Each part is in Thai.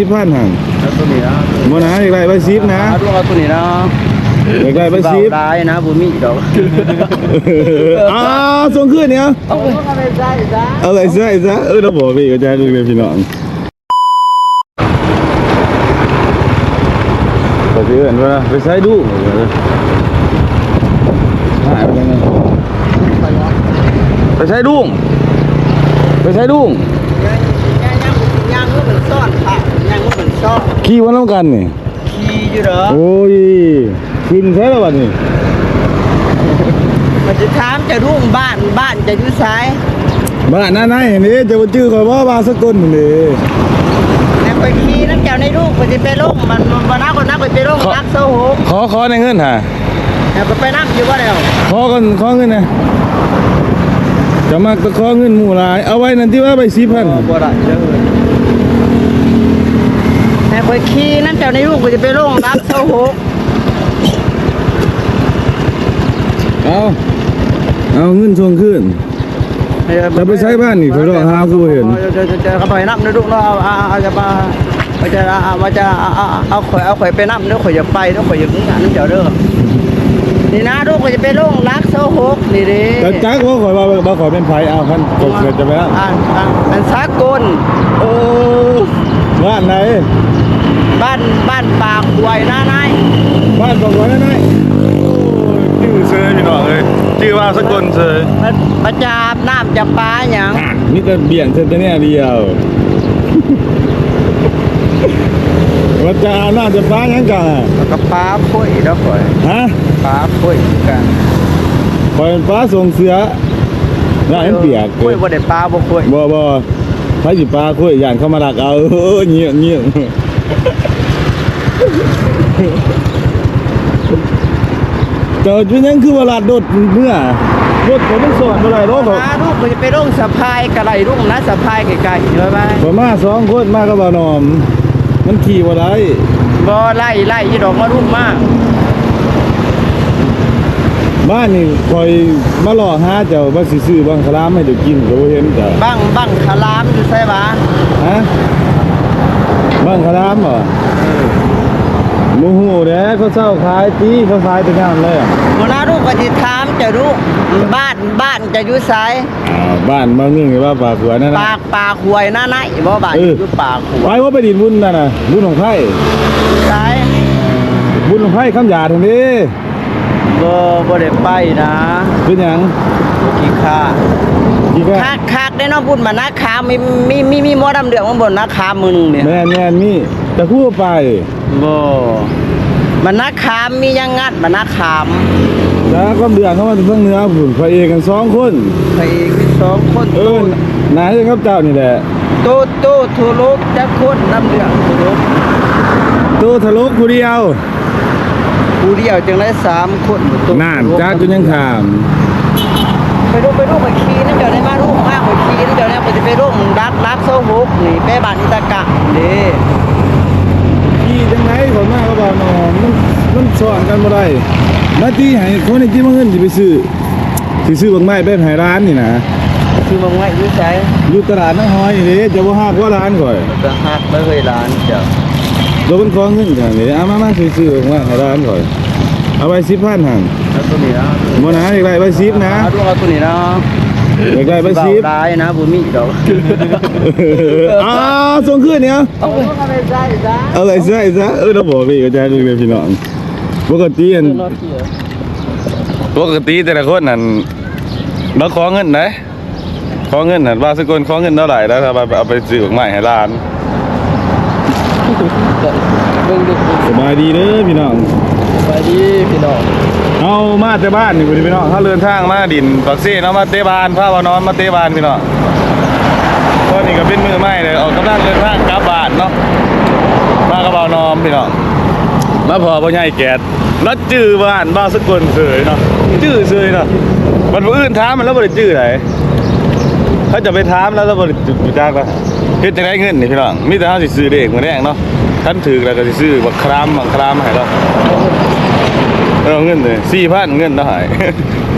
สิบพันหันแล้วตัวนี้นะบ่นะอยากได้ใบสิบนะลูกเอาตัวนี้นะอยากได้ใบสิบได้นะบุมีดอกอ้าวส่งขึ้นเนี่ยเอาไปใส่ซะเอาไปใส่ซะเออเราบอกพี่ก็จะดูเลยพี่น้องไปซื้อเห็นว่าไปใส่ดูหายไปยังไงไปใส่ดุ้งไปใส่ดุ้งยังยังยังก็เป็นซ่อนค่ะ ยังก็เป็นซ่อนขี่วันน้ำกันนี่ขี่อยู่เหรอโอ้ยขึ้นใช่แล้ววันนี้มันจะถามจะรุ่งบ้านบ้านจะอยู่ซ้ายบ้านหน้าไหนนี่จะมาจื้อข่อยว่าบาสกุลนี่แต่ไปขี่นั่นเจ้าในลูกมันจะไปลงมันมันนักคนนักไปไปลงนักโซโหกขอขอในเงินฮะแต่ไปนั่งอยู่ว่าเดียวขอกันขอเงินนะจะมาตะขอเงินหมู่หลาย เอาไว้นั่นที่ว่าไปสิพันบ่ได้เด้อ แต่ไปขี่นั่นเจ้าในลูกมันจะไปลงนักโซโหกเอาเอาเงินทวงขึ้นจะไปใช้บ้านนี่เขารอหากูเห็นจะจะจะเขาไปนับนะลูกเนาะเอาเอาเอาจะมาเอาจะเอาเอาจะเอาเอาเอาข่อยเอาข่อยไปนับเด้อข่อยจะไปเด้อข่อยจะนี่นั่นเจ้าเด้อนี่นะลูกก็จะไปลงรักโซโหกนี่เด้แต่จักว่าข่อยว่าบ่ข่อยเป็นไผเอาคันจบเกิดจะไปแล้วอ่านอ่านอันสากลโอ้บ้านไหน บ้านบ้านปากหวยหน้านายบ้านบอกไว้นั่นไหนชื่อเซยพี่น้องเลยชื่อว่าสกุลเซยมันประจาบน้ำจะปลาหยังมีแต่เบี่ยงเส้นแต่เนี่ยเดียวว่าจะเอาน่าจะฟ้าหยังกันอะแล้วก็ปลาพุ้ยแล้วข่อยฮะปลาพุ้ยกันคอยเป็นฟ้าส่งเสือน่าเห็นเปียกพุ้ยบ่ได้ปลาบ่พุ้ยบ่บ่พระสิปลาคุยย่านเข้ามาดักเอาเออเงียบเงียบ เกิดเป็นหยังคือเวลาโดดเมื่อรถผมมันสอนบ่ได้รถผมปลาลูกมันจะไปลงสะพายกระไรลูกนะสะพายไกลๆเห็นไหมผมมาสองคนมากับบ่าวนอม มันขี่บ่ได้บ่ไล่ไล่ยี่ดอกมารุ่มมากบ้านนี่คอยมาหล่อหาเจ้าว่าสิซื้อบังคลามให้เดี๋ยวกินก็บ่เห็นจ้ะบังบังคลามอยู่ใช่ปะฮะ บังคลามเหรอมโหเด้เขาเศร้าขายตีเขาขายแต่งานเลยอะหัน้าลูกก็จะถามจะลูกบ้านบ้านจะอยู่ไสายอ่าบ้านบางนึงว่าปากหัวนั่นปานะกปากหวยหน้าไหนบ่บ้านอยู่ปากหวไปว่าไปดินบุญนั่นน่ะบุญของไผ่ไสายบุญของไผ่คำหยาดทันนี้บ่บ่ได้ไปนะเป็นหยัง กี่ค่ากี่ก็คักคักได้เนาะบุญมานาคามีมีมีมีหมอดำเดืองมาบนนาคามือหนึงเนี่ยแม่นแม่นมีแต่คู่ไปบ่มันนาคามมียังงัดมันนาคามแล้วก็เดือดเข้ามาถึงเรื่องเนื้อผุนพระเอกกันสองคน ไปอีกมีสองคนเออนายครับเจ้านี่แหละโตโตทุลุกจักคนน้ำเดืองทุลุกตัวทะลุผู้เดียว ผู้เดียวจึงได้สามคนโตน่านจ้าจนยังถาม ไปดูไปดูไปขี่นั่นเดี๋ยวได้มาลูกมากไปขี่นั่นเดี๋ยวได้ไปจะไปร่วมรักรักโซฮุกนี่ไปบ้านอิตากะเด้ขี่จังไรผมมาก็บอกน้องมันมันสอนกันบ่ได้มาตีให้คนในที่มาเงินสิไปซื้อสิซื้อบางไม้ไปให้ร้านนี่นะคือมึงไว้อยู่ใจอยู่ตลาดน้ำหอยนี่เด้จะบ่ฮากว่าร้านก่อยจะหักไม่เคยร้านเจ้าเราเป็นของเงินกันนี่เอามามาซื้อๆบางไม้ให้ร้านก่อยเอาไว้10,000หั่น แล้วตัวนี้นะบ่นะอยากได้ไว้10นะลูกเอาตัวนี้นะอยากได้ไว้เบา10ได้นะบุมีดอกอ้าวส่งขึ้นเนี่ยเอาไปใส่ซะเอาอะไรซะไอ้ซะเออเราบอกพี่ก็จะดูเลยพี่น้องปกติอันปกติแต่ละคนนั่นมาขอเงินไหนขอเงินนั่นว่าสกุลขอเงินเท่าไหร่แล้วถ้าเอาไปเอาไปซื้อของใหม่ให้ร้านเบิ่งดูสบายดีเด้อพี่น้องไปดีพี่น้อง เอามาแต่บ้านนี่พี่น้องเขาเดินทางมาดินปักซี่เนาะมาเตะบานพาวานอนมาเตะบานพี่น้องตอนนี้ก็เป็นมือใหม่เลยออกกำลังเดินทางกลับบ้านเนาะมากระเบานอมพี่น้องมาพอพ่อใหญ่แกดแล้วจื้อบ้านบ้าสกุลเสยเนาะจื้อเสยเนาะมันผู้อื่นถามันแล้วบ่ได้จื้อไหนเขาจะไปถามแล้วแล้วบ่ได้จื้อจักว่าเฮ็ดจังได๋เงินนี่พี่น้องมีแต่เฮาสิซื้อเด็กมื้อแรกเนาะคันถือแล้วก็สิซื้อบักครามบักครามให้เรา เอาเงินเลย4,000เงินเท่าไหร่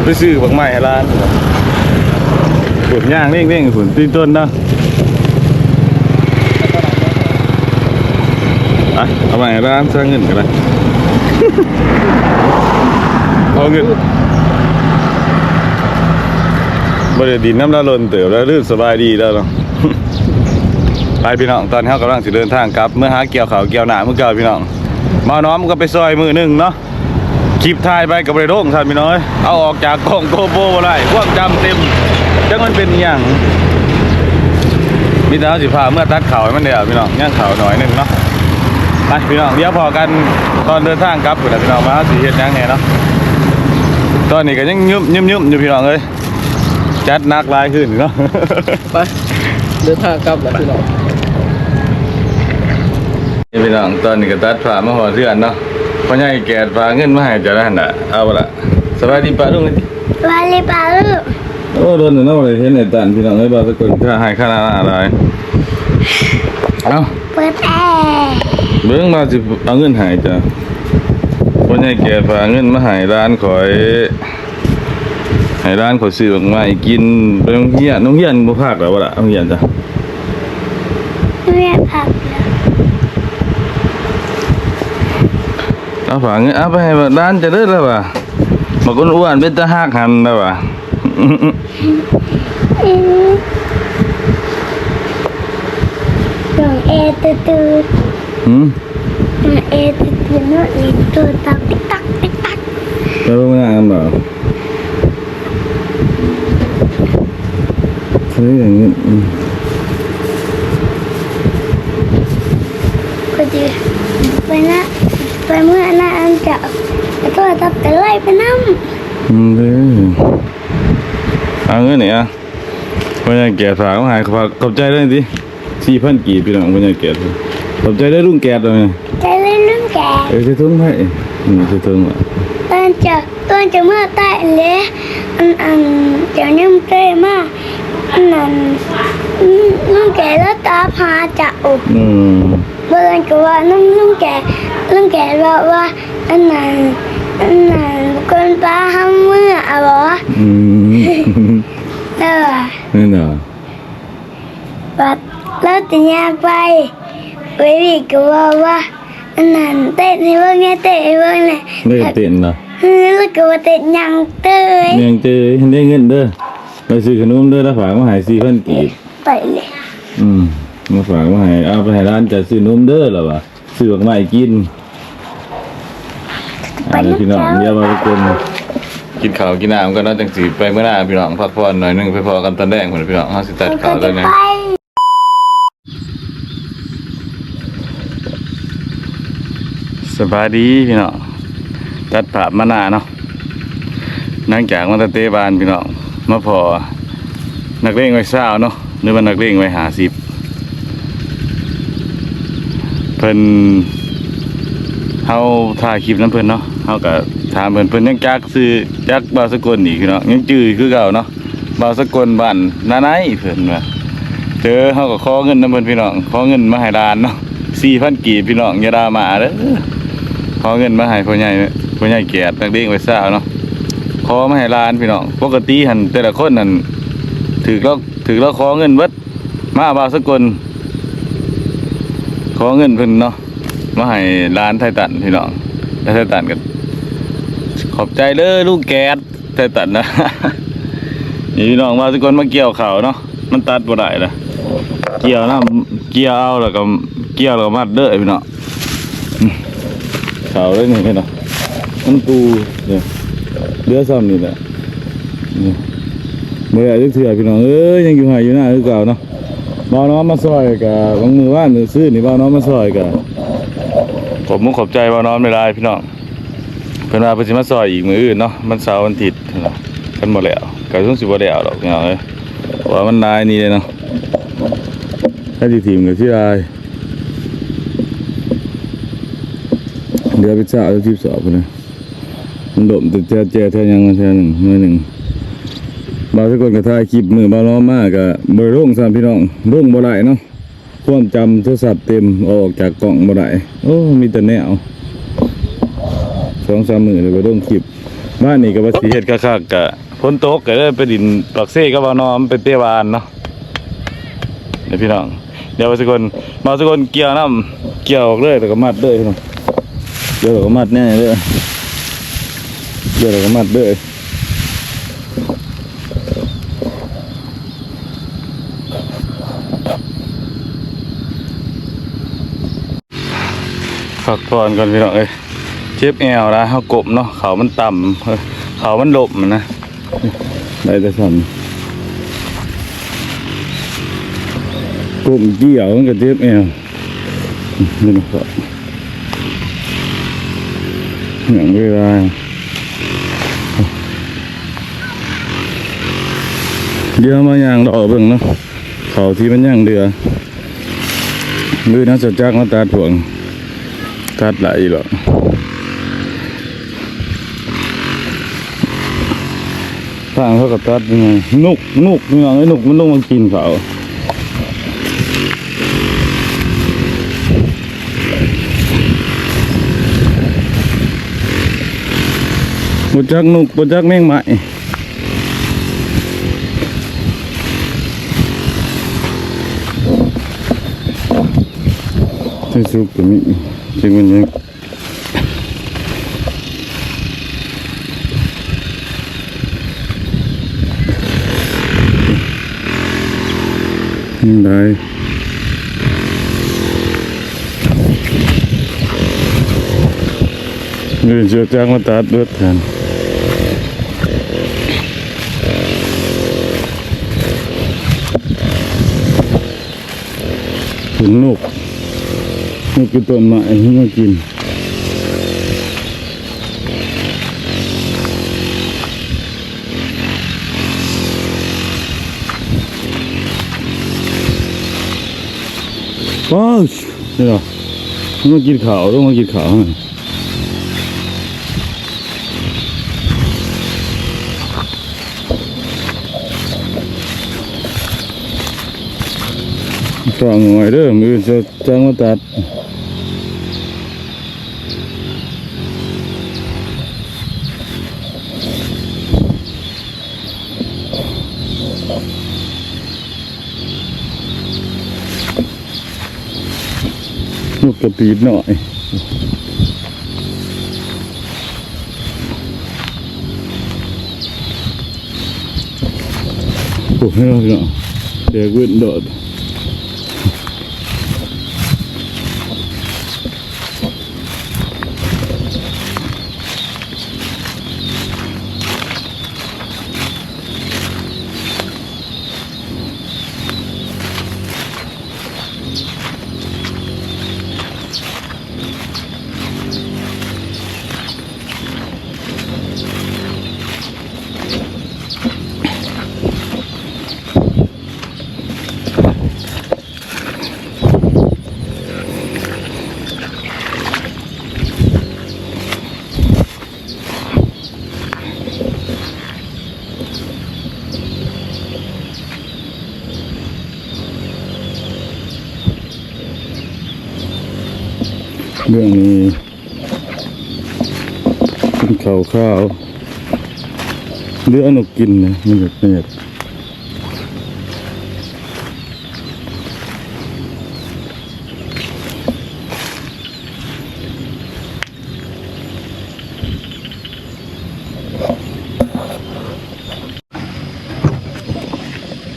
ไปซื้อบักไม้ให้ร้านฝุ่นย่างเร่งๆฝุ่นตีนต้นเนาะเอาไปร้านสร้างเงินกันเลยเอาเงินบริดินน้ำละลนเติบแล้วลื่นสบายดีแล้วเนาะไปพี่น้องตอนนี้เขากำลังสิเดินทางกลับ เมื่อหาเกี่ยวเขาเกี่ยวหนาเมื่อเก่าพี่น้องมาน้อมก็ไปซอยมือหนึ่งเนาะ คลิปถ่ายไปกับบริโภคท่านพี่น้อยเอาออกจากกล่องโกโบอะไรพวกจำเต็มจังมันเป็นอหย่างมีแต่เอาสิพาเมื่อตัดเข่าให้มันเดียวพี่น้องย่างเข่าหน่อยหนึ่งเนาะไปพี่น้องเดี๋ยวพอกันตอนเดินทางกลับพุ่นนะพี่น้องมาสีเฮ็ดหยังไงเนาะตอนนี้ก็ยังยุ่มยุ่มยุ่มอยู่พี่น้องเลยจัดหนักหลายขึ้นเนาะไปเดินทางกลับแล้วพี่น้องนี่พี่น้องตอนนี้ก็ตัดผ่ามาหอเทือนเนาะ พ่อใหญ่แกดฝากเงินมาให้เจ้าแล้วหั่นน่ะเอาละสบายดีป้าลุงเลยติวาลีบาลูโอ้โดนเนาะบ่ได้เห็นไอ้ตันพี่น้องเอ้ยบ่าวสกุลค่าให้ค่าหน้าอะไรเอ้าเปิดแอร์เบิ่งมาสิเอาเงินให้จ้ะพ่อใหญ่แกดฝากเงินมาให้ร้านข่อยให้ร้านข่อยซื้อออกมาให้กินไปโรงเรียนโรงเรียนบ่พากแล้วบ่ล่ะโรงเรียนจ้ะเรียกผัก เอาฝากเงินเอาไปให้ร้านจะเด้อแล้วว่ะบางคนอ้วนเป็นตาหักหันแล้วว่ะอืมดองแอร์ตื่นตื่นหืมดองแอร์ตื่นตื่นนู่นนี่ตัวตักติ๊กตักติ๊กตักไปโรงงานเหรอเฮ้ยอย่างนี้อืม ก็จะไปนะ ไปเมื่อหน้าอันจะตัวตักแต่ไล่ไปน้ำอืมเด้อเอาเงินเนี่ยวันนี้แกฝากมาใหายฝากขอบใจด้วยดิสี่พันกี่พี่น้องวันนี้แกขอบใจได้รุ่งแกดเลยใจเล่นเรื่องแกเออจะทุ่งให้อืมจะทุ่งอะตอนจะตอนจะเมื่อใต้เลยอันอันจะนิ่มเต้มากอันนั้นอืมน้องแกแล้วตาพาจะอุอืมเมื่อวันก็ว่าน้องน้องแก น้องแกว่าว่าอันนั้นอันนั้นคนป้าห้ามเมื่ออะบออืมเออนี่เนาะปัดแล้วติยาไปเวรีก็ว่าว่าอันนั้นเต้นให้เบิ่งเนี่ยเต้นให้เบิ่งเนี่ยได้เต้นเนาะเอแล้วก็ว่าเต้นยังเตยยังเจอได้เงินเด้อไปซื้อขนมเด้อแล้วฝากมาหายสี่พันกี่ไปเลยอืมมาฝากมาให้เอาไปให้ร้านจะซื้อนมเด้อหรอวะซื้อออกมาให้กิน อ่าเดี๋ยวพี่น้องเดี๋ยวมาทุกคนกินข้าวกินน้ำกันเนาะจังสีไปเมื่อหน้าพี่น้องพักผ่อนหน่อยหนึงไปพอกันตอนแรกเหมือนพี่น้องเฮาสิตัดแล้วก็ข้าวจะแล้วนะไปสบายดีพี่น้องตัดภาพมาหน้าเนาะนั่งจากมาตะเตบานพี่น้องมาพอนักเลงไว้เศร้าเนาะหรือว่านักเลงไว้หาสิบเพิ่นเฮาถ่ายคลิปนํเพิ่นเนาะ เฮาก็ถามเพิ่นเพิ่นยังจักซื้อจักบาสกลอีกพี่น้องยังจื้อคือเก่าเนาะบาสกลบ้านนาไนเพิ่นว่าเจอเฮาก็ขอเงินนํเพิ่นพี่น้องขอเงินมาให้ร้านเนาะ4,000กีบพี่น้องอย่าดามาเด้อขอเงินมาให้พ่อใหญ่พ่อใหญ่แก่นักเด้งไว้ซ่าเนาะขอมาให้ร้านพี่น้องปกติหันแต่ละคนนั่นถือแล้วถือแล้วขอเงินเบิดมาบาสกลขอเงินเพิ่นเนาะมาให้ร้านไทยตันพี่น้อง แล้วไทตันกันขอบใจเด้อลูกแก๊สไทตันนะ นี่พี่น้องมาทุกคนมาเกี่ยวเขาเนาะ มันตัดบ่ได้ละเกี่ยวนะ เกี่ยวเอาแล้วก็เกี่ยวแล้วก็มัดเด้อพี่น้องเขาเลยนี่พี่น้องมันปูเนี่ยเรือซ้ำนี่แหละเมื่อไหร่จะเถื่อพี่น้องเอ้ยยังอยู่หายอยู่หน้าคือเก่าเนาะบ่าน้องมาซอยกับบางมือว่านมือซื้อนี่บ่าน้องมาซอยกับ ผมมุกขอบใจว่าน้องไม่ได้พี่น้องเพิ่นว่าเพิ่นสิมาซอยอีกมื้ออื่นเนาะมันเสาร์วันอาทิตย์เนาะกันบ่แล้วก็คงสิบ่แล้วดอกพี่น้องเอ้ยเพราะว่ามันนายนี่เลยเนาะถ้าสิทีมก็สิได้เดี๋ยวไปเช้าที่สอบพุ่นนะมันดมแต่แจ๊แจ๊แท้ยังมันแท้หนึ่งมื้อหนึ่งบางคนก็ถ่ายคลิปมือบ่น้อมากก็บ่ได้ลงซ้ํพี่น้องลงบ่ได้เนาะ ความจำโทรศัพท์เต็มออกจากกล่องบ่ได้โอ้มีแต่แนวสองสามมือเลยไปลงคลิปบ้านนี่ก็ว่าสิเฮ็ดคักๆกะฝนตกก็เลยไปดินปากเซ่กับว่านอมไปเตะวานเนาะเดี๋ยวพี่น้องเดี๋ยวมาสกคนมาสกคนเกี่ยวน้ำเกี่ยวออกเลยแล้วก็มัดเลยพี่น้องเกี่ยวแล้วก็มัดแน่เลยเกี่ยวแล้วก็มัดเลย พักผ่อนก่อนพี่น้องเอ้ยเจ็บแอวนะเขากบเนาะเขามันต่ำเขามันหลบมันนะได้แต่สั่นกลุ่มเกี่ยวมันก็เจ็บแอวนี่นะครับอย่างเวลาเดี๋ยวมาย่างดอกเบิ่งเนาะเขาที่มันย่างเดือมือนักจะจ้างมาตัดถ่วง ตัดไหลหรอกทางเขาก็ตัดยังไงนุกนุกนี่ไงนุกมันต้องมากินเขาบจักนุกบจักแมงไม้ ใช่ซุปตัวนี้จริงมันยังยังได้เดี๋ยวจะจ้างมาตัดเลือดแทนหนนก นกกินต้นไม้ที่มากินว้าวเดี๋ยวต้องมากินขาวต้องมากินขาวฟังหน่อยเด้อมือจะจ้างมาตัด ลูกกระตีดหน่อยโอ้โหเนาะเดี๋ยววิ่งโดด ข้าวข้าวเรืออนกกินนะมันแบบเนี่ย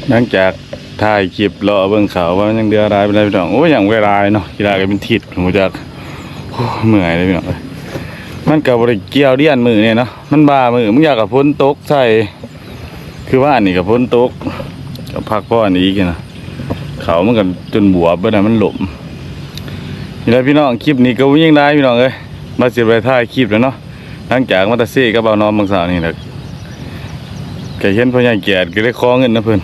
หลังจากถ่ายคลิปรอเบิ่งเขาว่ามันยังเดือดร้ายไปเลยพี่น้องโอ้ยอย่างเวลาเลยเนาะกีฬาก็เป็นทิศผมจากโอ้ยเมื่อยเลยพี่น้องเอ้ย มันกับบริเกี่ยวเดียนมือเนี่ยเนาะมันบามือมึงอยากกับพ้นตกใส่คือว่าอันนี้กับพ้นตกกับพักพ่ออันนี้อีกันนะเขามันกันจนบวบไปนะมันหลมนี่แหละพี่น้องคลิปนี้ก็วิ่งได้พี่น้องเอ้ยมาเสียไปถ่ายคลิปแล้วเนาะหลังจากมาตาเซ่กับเบานอมบางสาวนี่แหละก็เห็นพ่อใหญ่แก่ก็เลยขอเงินนะเพิ่อน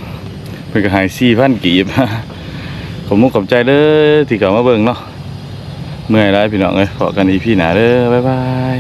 เพิ่อนก็หายสี่พันกีบผมมุกขอบใจเด้อที่เขามาเบิ่งเนาะเมื่อยแล้วพี่น้องเอ้ยพอกันอีพี่หนาเด้อบ๊ายบาย